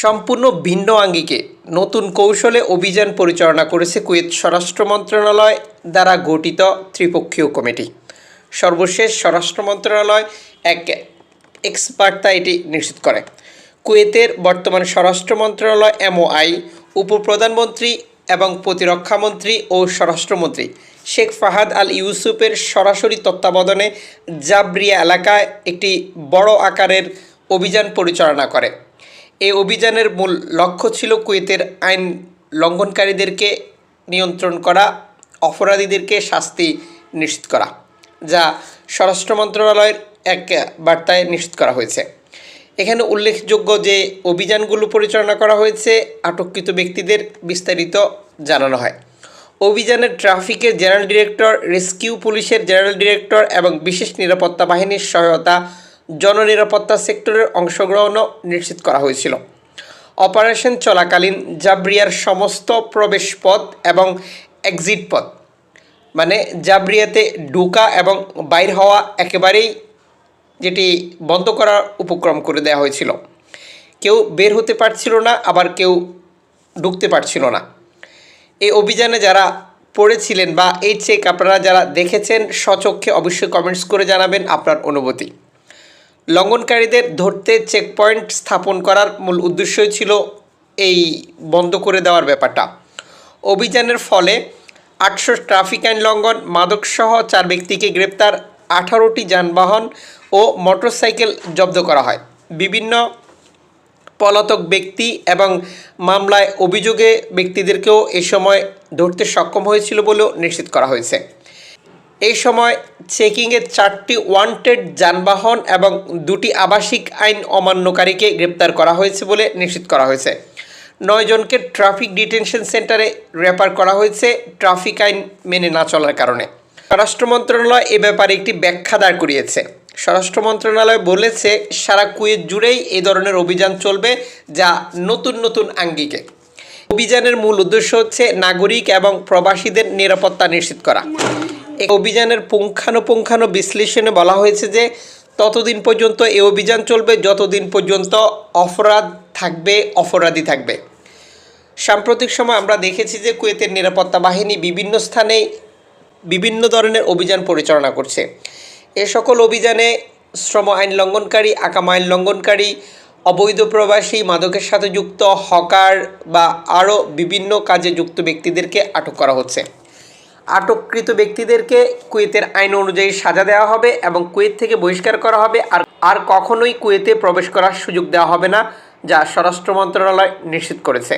সম্পূর্ণ ভিন্ন আঙ্গিকে নতুন কৌশলে অভিযান পরিচালনা করেছে কুয়েত স্বরাষ্ট্র মন্ত্রণালয় দ্বারা গঠিত ত্রিপক্ষীয় কমিটি। সর্বশেষ স্বরাষ্ট্র মন্ত্রণালয় এক এক্স বার্তা এটি নিশ্চিত করে। কুয়েতের বর্তমান স্বরাষ্ট্র মন্ত্রণালয় এমওআই, উপপ্রধানমন্ত্রী এবং প্রতিরক্ষামন্ত্রী ও স্বরাষ্ট্রমন্ত্রী শেখ ফাহাদ আল ইউসুফের সরাসরি তত্ত্বাবধানে জাবরিয়া এলাকায় একটি বড় আকারের অভিযান পরিচালনা করে। এই অভিযানের মূল লক্ষ্য ছিল কুয়েতের আইন লঙ্ঘনকারীদেরকে নিয়ন্ত্রণ করা, অপরাধীদেরকে শাস্তি নিশ্চিত করা, যা স্বরাষ্ট্র মন্ত্রণালয়ের এক বার্তায় নিশ্চিত করা হয়েছে। এখানে উল্লেখযোগ্য যে অভিযানগুলো পরিচালনা করা হয়েছে, আটককৃত ব্যক্তিদের বিস্তারিত জানানো হয়। অভিযানের ট্রাফিকের জেনারেল ডিরেক্টর, রেস্কিউ পুলিশের জেনারেল ডিরেক্টর এবং বিশেষ নিরাপত্তা বাহিনীর সহায়তা জননিরাপত্তা সেক্টরের অংশগ্রহণও নিশ্চিত করা হয়েছিল। অপারেশন চলাকালীন জাবরিয়ার সমস্ত প্রবেশপথ এবং এক্সিট পথ মানে জাবরিয়াতে ঢোকা এবং বাইর হওয়া একেবারেই যেটি বন্ধ করার উপক্রম করে দেওয়া হয়েছিল। কেউ বের হতে পারছিল না, আবার কেউ ঢুকতে পারছিল না। এই অভিযানে যারা পড়েছিলেন বা এই চেক আপনারা যারা দেখেছেন স্বচক্ষে অবশ্যই কমেন্টস করে জানাবেন আপনার অনুভূতি। লঙ্ঘনকারীদের ধরতে চেকপয়েন্ট স্থাপন করার মূল উদ্দেশ্যই ছিল এই বন্ধ করে দেওয়ার ব্যাপারটা। অভিযানের ফলে আটশো ট্রাফিক আইন লঙ্ঘন, মাদকসহ চার ব্যক্তিকে গ্রেপ্তার, আঠারোটি যানবাহন ও মোটরসাইকেল জব্দ করা হয়। বিভিন্ন পলাতক ব্যক্তি এবং মামলায় অভিযোগে ব্যক্তিদেরকেও এ সময় ধরতে সক্ষম হয়েছিল বলেও নিশ্চিত করা হয়েছে। এই সময় চেকিংয়ে চারটি ওয়ান্টেড যানবাহন এবং দুটি আবাসিক আইন অমান্যকারীকে গ্রেপ্তার করা হয়েছে বলে নিশ্চিত করা হয়েছে। নয় জনকে ট্রাফিক ডিটেনশন সেন্টারে রেফার করা হয়েছে ট্রাফিক আইন মেনে না চলার কারণে। স্বরাষ্ট্র মন্ত্রণালয় এ ব্যাপারে একটি ব্যাখ্যা দাঁড় করিয়েছে। স্বরাষ্ট্র মন্ত্রণালয় বলেছে, সারা কুয়েত জুড়েই এই ধরনের অভিযান চলবে যা নতুন নতুন আঙ্গিকে। অভিযানের মূল উদ্দেশ্য হচ্ছে নাগরিক এবং প্রবাসীদের নিরাপত্তা নিশ্চিত করা। অভিযানের পুঙ্খানুপুঙ্খানু বিশ্লেষণে বলা হয়েছে যে ততদিন পর্যন্ত এ অভিযান চলবে, যতদিন পর্যন্ত অপরাধ থাকবে, অপরাধী থাকবে। সাম্প্রতিক সময় আমরা দেখেছি যে কুয়েতের নিরাপত্তা বাহিনী বিভিন্ন স্থানে বিভিন্ন ধরনের অভিযান পরিচালনা করছে। এ সকল অভিযানে শ্রম আইন লঙ্ঘনকারী, আকাম আইন লঙ্ঘনকারী, অবৈধ প্রবাসী, মাদকের সাথে যুক্ত, হকার বা আরও বিভিন্ন কাজে যুক্ত ব্যক্তিদেরকে আটক করা হচ্ছে। আটককৃত ব্যক্তিদেরকে কুয়েতের আইন অনুযায়ী সাজা দেওয়া হবে এবং কুয়েত থেকে বহিষ্কার করা হবে আর আর কখনোই কুয়েতে প্রবেশ করার সুযোগ দেওয়া হবে না, যা স্বরাষ্ট্র মন্ত্রণালয় নিশ্চিত করেছে।